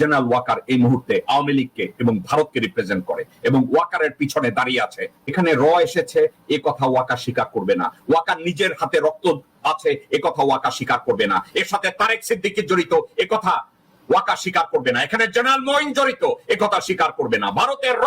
General Waker এই মুহূর্তে আওয়ামী লীগকে এবং ভারতকে রিপ্রেজেন্ট করে এবং ওয়াকারের পিছনে দাঁড়িয়ে আছে। এখানে র এসেছে, এ কথা ওয়াকার স্বীকার করবে না। ওয়াকার নিজের হাতে রক্ত আছে, এ কথা ওয়াকার স্বীকার করবে না। এর সাথে তারেক সিদ্দিকি জড়িত, এ কথা ওয়াকা স্বীকার করবে না। এখানে জেনারেল মঈন জড়িত, এ কথা স্বীকার করবে না। ভারতের র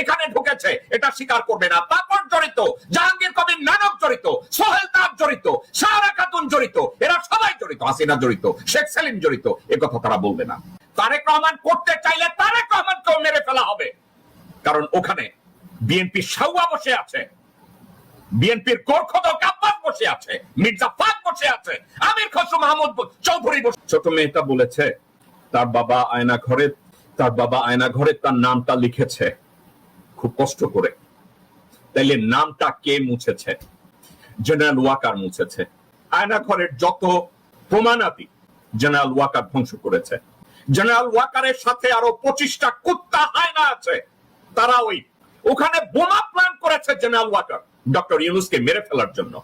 এখানে ঢুকেছে, এটা স্বীকার করবে না। তারপর জড়িত, জাহাঙ্গীর কবির নানক জড়িত, সোহেল তাব জড়িত সারা খাতুন জড়িত, এরা সবাই জড়িত, হাসিনা জড়িত, শেখ সেলিম জড়িত, এ কথা তারা বলবে না। তারেক রহমান করতে চাইলে তারেক রহমানকেও মেরে ফেলা হবে। কারণ ওখানে বিএনপি সাউয়া বসে আছে, বিএনপির কোরখদ কাব্বাস বসে আছে, মির্জা ফাক বসে আছে, আমির খসরু মাহমুদ চৌধুরী বসে ছোট মেয়েটা বলেছে, তার বাবা আয়না ঘরে তার বাবা আয়না ঘরে তার নামটা লিখেছে। খুব কষ্ট করে। তাইলে নামটা কে মুছেছে? জেনারেল ওয়াকার মুছেছে। আয়না ঘরের যত প্রমাণাদি জেনারেল ওয়াকার ধ্বংস করেছে। জেনারেল ওয়াকারের সাথে আরও পঁচিশটা কুত্তা হায়না আছে। তারা ওই, ওখানে বোমা প্ল্যান করেছে জেনারেল ওয়াকার, ডক্টর ইউনুসকে মেরে ফেলার জন্য।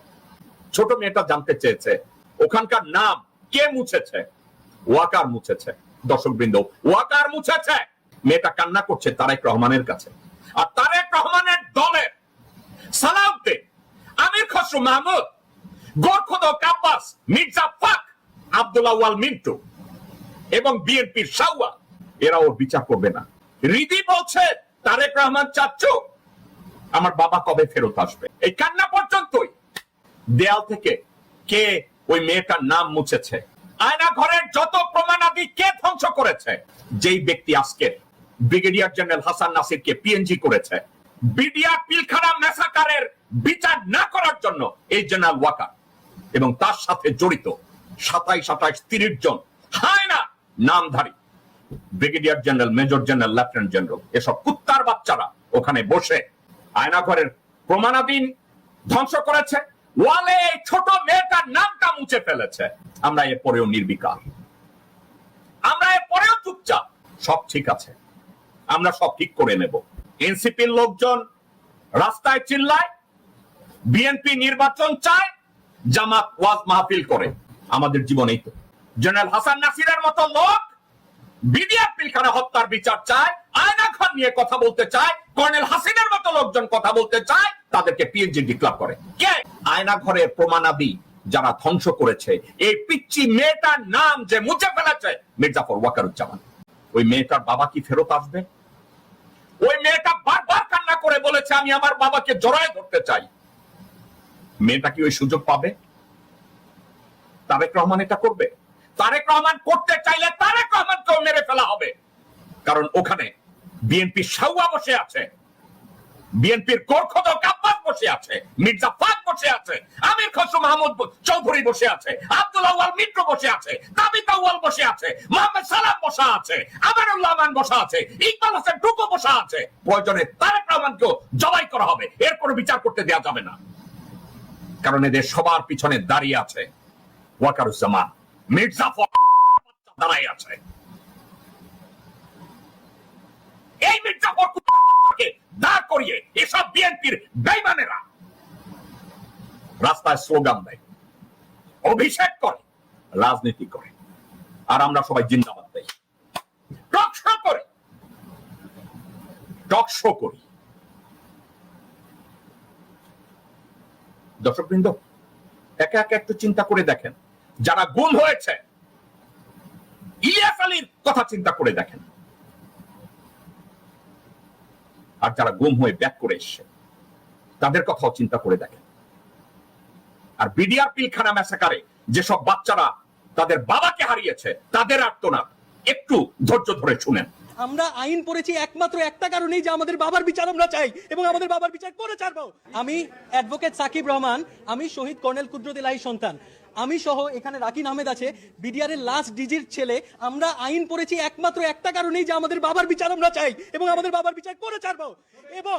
ছোট মেয়েটা জানতে চেয়েছে, ওখানকার নাম কে মুছেছে? ওয়াকার মুছেছে। দর্শক বৃন্দ ওয়াকার মুছেছে! মেয়েটা কান্না করছে তারেক রহমানের কাছে। আর তারেক রহমানের দলের সালাউদ্দিন, আমির খসরু মাহমুদ, গোরখদ কাব্বাস, মির্জা ফাক আব্দুল্লাহ ওয়াল মিন্টু এবং বিএনপির সাউয়া এরা ওর বিচার করবে না। রিদি বলছে, তারেক রহমান চাচ্চু, আমার বাবা কবে ফেরত আসবে? এই কান্না পর্যন্তই। দেয়াল থেকে কে ওই মেয়েটার নাম মুছেছে? আয়না ঘরের যত প্রমাণাদি কে ধ্বংস করেছে? যেই ব্যক্তি আজকে ব্রিগেডিয়ার জেনারেল হাসান নাসিরকে পিএনজি করেছে বিডিআর পিলখানা মেসাকারের বিচার না করার জন্য এই জেনারেল ওয়াকার। এবং তার সাথে জড়িত সাতাইশ আঠাইশ তিরিশ জন। না নামধারী, brigadier general, major general, lieutenant general, এসব কুত্তার বাচ্চারা ওখানে বসে আয়নাঘরের প্রমাণাধীন ধ্বংস করেছে, ওয়ালে এই ছোট মেয়েটার নামটা মুছে ফেলেছে। আমরা এরপরেও নির্বিকার। আমরা এরপরেও চুপচাপ। সব ঠিক আছে। আমরা সব ঠিক করে নেব। এনসিপির লোকজন রাস্তায় চিল্লায়, বিএনপি নির্বাচন চায়, জামাত ওয়াজ মাহফিল করে। আমাদের জীবনেই তো জেনারেল হাসান নাসিরের মতো লোক বিডিআর পিলখানা হত্যার বিচার চায় আয়না খান নিয়ে কথা বলতে চায়, কর্নেল হাসিনের মতো লোকজন কথা বলতে চায়, তাদেরকে পিএনজি ডিক্লার করে। কে? আয়না ঘরের প্রমাণাদি যারা ধ্বংস করেছে, এই মেয়েটার নাম যে মুছে ফেলেছে মির্জাফর ওয়াকারুজ্জামান। ওই মেয়েটার বাবা কি ফেরত আসবে? ওই মেয়েটা বারবার কান্না করে বলেছে, আমি আমার বাবাকে জড়ায় ধরতে চাই। মেয়েটা কি ওই সুযোগ পাবে? তারেক রহমান এটা করবে? তারেক রহমান করতে চাইলে তারেক রহমানকেও মেরে ফেলা হবে। কারণ ওখানে বিএনপি সাউয়া বসে আছে বিএনপির গোরখদ কাব্বাস বসে আছে, মির্জা ফাক বসে আছে, আমির খসরু মাহমুদ চৌধুরী বসে আছে আব্দুল্লাহ ওয়াল মিত্র বসে আছে তাবিতা ওয়াল বসে আছে, মোহাম্মদ সালাম বসা আছে আমানুল্লাহ মান বসা আছে, ইকবাল হোসেন টুকু বসা আছে। প্রয়োজনে তারেক রহমানকেও জবাই করা হবে, এর কোনো বিচার করতে দেওয়া যাবে না। কারণ এদের সবার পিছনে দাঁড়িয়ে আছে ওয়াকারুজ্জামান। মির্জা দাঁড়াই আছে। এই মির্জা দাঁড় করিয়ে এসব বিএনপির বেইমানেরা রাস্তায় স্লোগান দেয়, অভিষেক করে, রাজনীতি করে, আর আমরা সবাই জিন্দাবাদ দেই। টক শো করি, টক শো করি। দর্শকবৃন্দ, একে একে একটু চিন্তা করে দেখেন। যারা গুম হয়েছে। ইলিয়াস আলীর কথা চিন্তা করে দেখেন। আর যারা গুম হয়ে ব্যাক করে এসছে, তাদের কথাও চিন্তা করে দেখেন। আর বিডিআর পিলখানা ম্যাসাকারে যেসব বাচ্চারা তাদের বাবাকে হারিয়েছে, তাদের আর্তনাদ, একটু ধৈর্য ধরে শুনেন। আমরা আইন পড়েছি একমাত্র একটা কারণেই যে আমাদের বাবার বিচার আমরা চাই এবং আমাদের বাবার বিচার করে ছাড়বো। আমি অ্যাডভোকেট সাকিব রহমান, আমি শহীদ কর্নেল কুদ্রতিলাহি সন্তান। আমি সহ এখানে রাকিন আহমেদ আছে বিডিআর এর লাস্ট ডিজির ছেলে। আমরা আইন পড়েছি একমাত্র একটা কারণেই যে আমাদের বাবার বিচার আমরা চাই এবং আমাদের বাবার বিচার করে ছাড়বো। এবং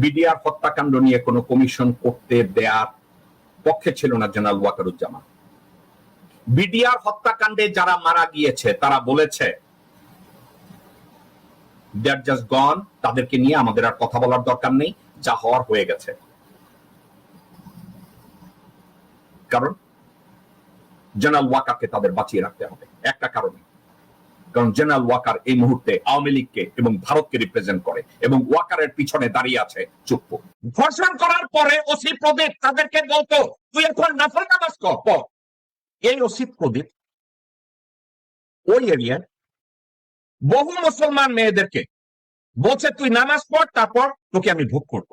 বিডিআর হত্যাকাণ্ড নিয়ে কোনো কমিশন করতে দেয়ার পক্ষে ছিল না জেনারেল ওয়াকারুজ্জামান। বিডিআর হত্যাকাণ্ডে যারা মারা গিয়েছে, তারা বলেছে জাস্ট গন তাদেরকে নিয়ে আমাদের আর কথা বলার দরকার নেই, যা হওয়ার হয়ে গেছে। কারণ জেনারেল ওয়াকারকে তাদের বাঁচিয়ে রাখতে হবে, একটা কারণে। কারণ জেনারেল ওয়াকার এই মুহূর্তে আওয়ামী লীগকে এবং ভারতকে রিপ্রেজেন্ট করে এবং ওয়াকারের পিছনে দাঁড়িয়ে আছে চুপ্প। ধর্ষণ করার পরে ওসি প্রদীপ তাদেরকে বলতো, তুই এখন নফল নামাজ কর এই ওসি প্রদীপ, ওই এরিয়ার বহু মুসলমান মেয়েদেরকে বলছে, তুই নামাজ পড়, তারপর তোকে আমি ভোগ করব।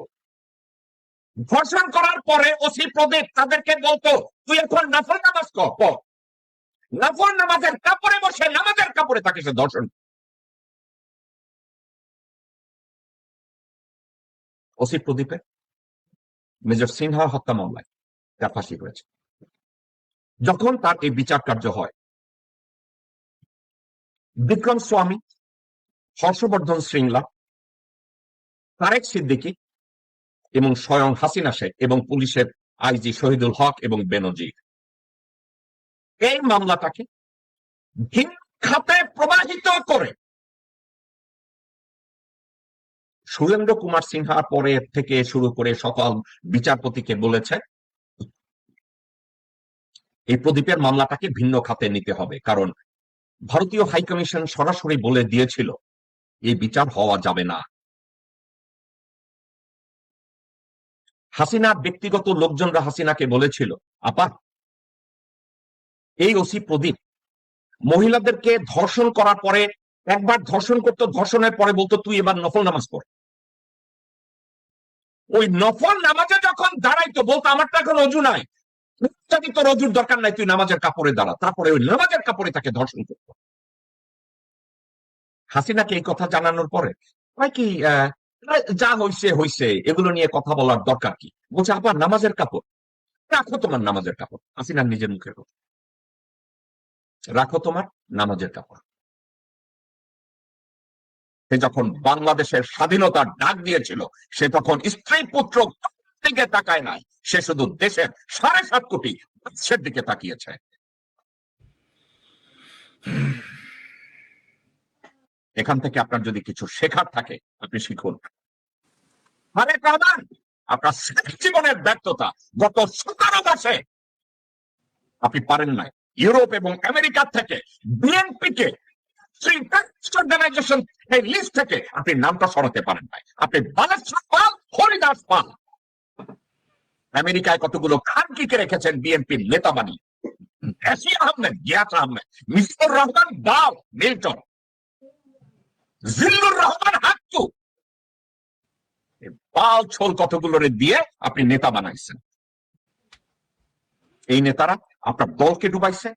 ধর্ষণ করার পরে ওসি প্রদীপ তাদেরকে বলতো, তুই এখন নফল নামাজ কর নফল নামাজের কাপড়ে বসে, নামাজের কাপড়ে তাকে সে দর্শন ওসি প্রদীপে মেজর সিনহা হত্যা মামলায় তার ফাঁসি হয়েছে। যখন তার এই বিচার কার্য হয়, বিক্রম স্বামী, হর্ষবর্ধন শৃঙ্গলা, তারেক সিদ্দিকী এবং স্বয়ং হাসিনা শেখ এবং পুলিশের আইজি শহীদুল হক এবং বেনজির। এই মামলাটাকে ভিন্ন খাতে প্রবাহিত করে। সুরেন্দ্র কুমার সিনহা পরে থেকে শুরু করে সকল বিচারপতিকে বলেছে, এই প্রদীপের মামলাটাকে ভিন্ন খাতে নিতে হবে, কারণ ভারতীয় হাইকমিশন সরাসরি বলে দিয়েছিল, এই বিচার হওয়া যাবে না। হাসিনার ব্যক্তিগত লোকজনরা হাসিনাকে বলেছিল, আপা এই ওসি প্রদীপ। মহিলাদেরকে ধর্ষণ করার পরে, একবার ধর্ষণ করতো, ধর্ষণের পরে বলতো, তুই এবার নফল নামাজ পড়। ওই নফল নামাজে যখন দাঁড়াইতো, বলতো, আমার তো এখন অজু নাই। তোর অজুর দরকার নাই, তুই নামাজের কাপড়ে দাঁড়া। তারপরে ওই নামাজের কাপড়ে তাকে ধর্ষণ করতো। হাসিনাকে এই কথা জানানোর পরে কি যা হইছে হইছে, এগুলো নিয়ে কথা বলার দরকার কি? বলছে, আবার নামাজের কাপড়। রাখো তোমার নামাজের কাপড়। হাসিনার নিজের মুখের কথা রাখো তোমার নামাজের কাপড়। সে যখন বাংলাদেশের স্বাধীনতার ডাক দিয়েছিল, সে তখন স্ত্রী পুত্র দিকে তাকায় নাই, সে শুধু দেশের সাড়ে সাত কোটি মানুষের দিকে তাকিয়েছে। এখান থেকে আপনার যদি কিছু শেখার থাকে, আপনি শিখুন। আরে আপনার জীবনের ব্যর্থতা গত সতেরো মাসে আপনি পারেন নাই। ইউরোপ এবং আমেরিকা থেকে বিএনপি কে অর্গানাইজেশন এই লিস্ট থেকে আপনি নামটা সরাতে পারেন নাই আপনি বালেশ্বর পাল হরিদাস পাল। আমেরিকায় কতগুলো খানকিকে রেখেছেন বিএনপির নেতা বানিয়ে এসি আহমেদ, গিয়াস আহমেদ, মিস্টার রহমান দাও, মিল্টন। জিল্লুর রহমান এই পাল ছোল কতগুলোরে দিয়ে আপনি নেতা বানাইছেন? এই নেতারা আপনার দলকে ডুবাইছে,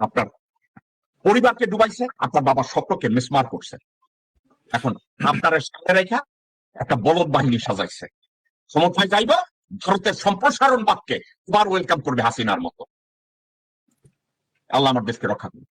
আপনার পরিবারকে ডুবাইছে, আপনার বাবার স্বপ্নকে মিসমার করছে। এখন আপনার সামনে রেখা একটা বলদ বাহিনী সাজাইছে। ক্ষমতায় যাইবা, ভারতের সম্প্রসারণ বাক্যে আবার ওয়েলকাম করবে হাসিনার মতো। আল্লাহ আমার দেশকে রক্ষা করবে